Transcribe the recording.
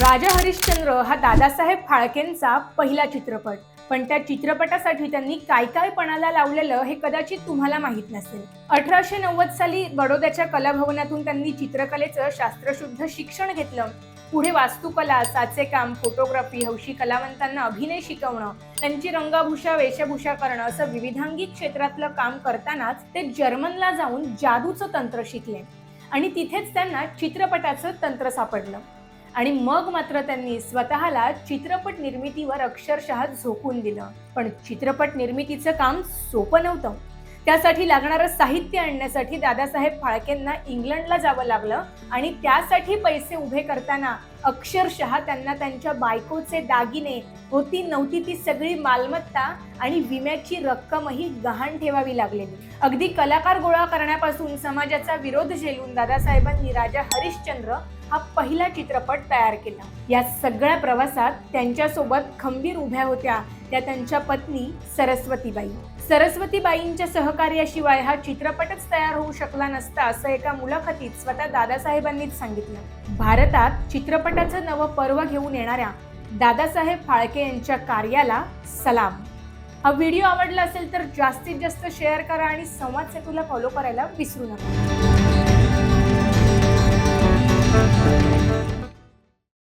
राजा हरिश्चंद्र हा दादासाहेब फाळकेंचा पहिला चित्रपट. पण त्या चित्रपटासाठी त्यांनी काय काय पणाला लावलेलं हे कदाचित तुम्हाला माहीत नसेल. अठराशे नव्वद साली बडोद्याच्या कलाभवनातून त्यांनी चित्रकलेचं शास्त्रशुद्ध शिक्षण घेतलं. पुढे वास्तुकला साचे काम फोटोग्राफी हौशी कलावंतांना अभिनय शिकवणं त्यांची रंगाभूषा वेशभूषा करणं असं विविधांगी क्षेत्रातलं काम करतानाच ते जर्मनला जाऊन जादूचं तंत्र शिकले. आणि तिथेच त्यांना चित्रपटाचं तंत्र सापडलं. आणि मग मात्र त्यांनी स्वतःला चित्रपट निर्मितीवर अक्षरशः झोकून दिलं. पण चित्रपट निर्मितीचं काम सोपं नव्हतं. त्यासाठी लागणारं साहित्य आणण्यासाठी दादासाहेब फाळकेंना इंग्लंडला जावं लागलं आणि त्यासाठी पैसे उभे करताना अक्षरशः त्यांना त्यांच्या बायकोचे दागिने होती नव्हती ती सगळी मालमत्ता आणि विम्याची रक्कमही गहाण ठेवावी लागलेली. अगदी कलाकार गोळा करण्यापासून समाजाचा विरोध झेलून दादासाहेबांनी राजा हरिश्चंद्र हा पहिला चित्रपट तयार केला. या सगळ्या प्रवासात त्यांच्यासोबत खंबीर उभ्या होत्या त्या त्यांच्या पत्नी सरस्वतीबाई. सरस्वतीबाईंच्या सहकार्याशिवाय हा चित्रपटच तयार होऊ शकला नसता असं एका मुलाखतीत स्वतः दादासाहेबांनीच सांगितलं. भारतात चित्रपटाचं नवं पर्व घेऊन येणाऱ्या दादासाहेब फाळके यांच्या कार्याला सलाम. हा व्हिडिओ आवडला असेल तर जास्तीत जास्त शेअर करा आणि संवाद सेतूला फॉलो करायला विसरू नका.